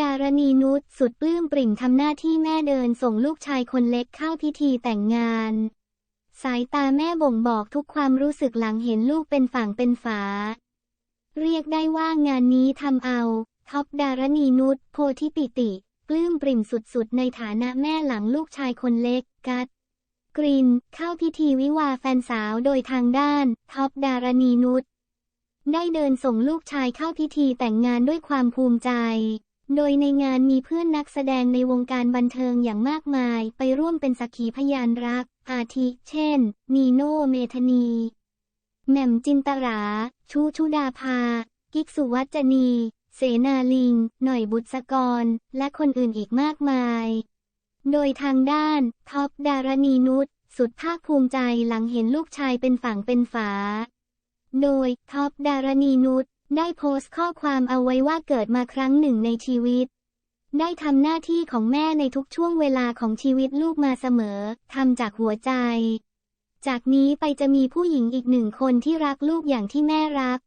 ดารณีนุชสุดปลื้มปริ่มทำหน้าที่แม่เดินส่งลูกชายคนเล็กเข้าพิธีแต่งงาน สายตาแม่บ่งบอกทุกความรู้สึกหลังเห็นลูกเป็นฝั่งเป็นฝา เรียกได้ว่างานนี้ทำเอา ท็อปดารณีนุชโพธิปิติ ปลื้มปริ่มสุดๆ ในฐานะแม่หลังลูกชายคนเล็กกัดกรีน เข้าพิธีวิวาแฟนสาวโดยทางด้าน ท็อปดารณีนุชได้เดินส่งลูกชายเข้าพิธีแต่งงานด้วยความภูมิใจ โดยในงานมีเพื่อนนักแสดงในวงการบันเทิงอย่างมากมาย ไปร่วมเป็นสักขีพยานรัก อาทิ เช่น นีโนเมธานี แหม่มจินตรา ชูชุดาภา กิกสุวัจนี เสนาลิง หน่อยบุษกร และคนอื่นอีกมากมาย โดยทางด้าน ท็อปดารณีนุช สุดภาคภูมิใจหลังเห็นลูกชายเป็นฝั่งเป็นฝา โดยท็อปดารณีนุช ได้โพสต์ข้อความเอาไว้ว่าเกิดมาครั้งหนึ่งในชีวิต ได้ทำหน้าที่ของแม่ในทุกช่วงเวลาของชีวิตลูกมาเสมอทำจากหัวใจ จากนี้ไปจะมีผู้หญิงอีกหนึ่งคนที่รักลูกอย่างที่แม่รัก